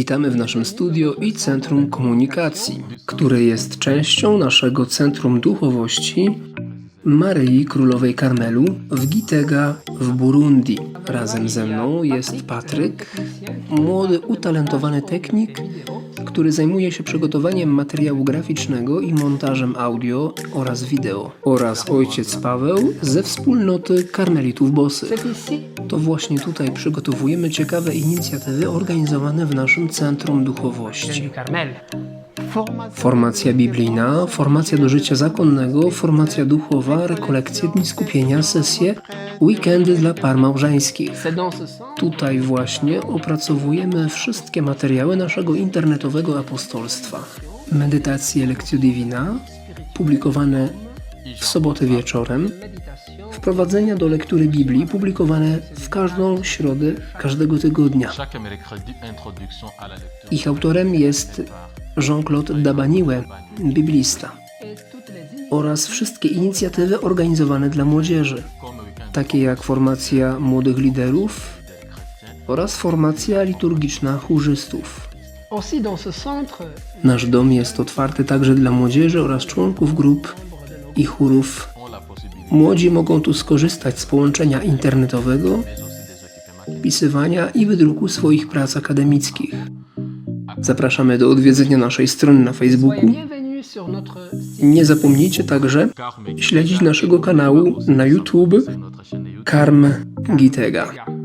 Witamy w naszym studio i Centrum Komunikacji, które jest częścią naszego Centrum Duchowości Maryi Królowej Karmelu w Gitega w Burundi. Razem ze mną jest Patryk, młody, utalentowany technik, który zajmuje się przygotowaniem materiału graficznego i montażem audio oraz wideo. Oraz ojciec Paweł ze wspólnoty Karmelitów Bosych. To właśnie tutaj przygotowujemy ciekawe inicjatywy organizowane w naszym Centrum Duchowości. Formacja biblijna, formacja do życia zakonnego, formacja duchowa, rekolekcje, dni skupienia, sesje, weekendy dla par małżeńskich. Tutaj właśnie opracowujemy wszystkie materiały naszego internetowego apostolstwa. Medytacje Lectio Divina, publikowane w sobotę wieczorem, wprowadzenia do lektury Biblii, publikowane w każdą środę każdego tygodnia. Ich autorem jest Jean-Claude Dabaniwe, biblista, oraz wszystkie inicjatywy organizowane dla młodzieży, takie jak formacja młodych liderów oraz formacja liturgiczna chórzystów. Nasz dom jest otwarty także dla młodzieży oraz członków grup i chórów. Młodzi mogą tu skorzystać z połączenia internetowego, pisywania i wydruku swoich prac akademickich. Zapraszamy do odwiedzenia naszej strony na Facebooku. Nie zapomnijcie także śledzić naszego kanału na YouTube. Karm Gitega.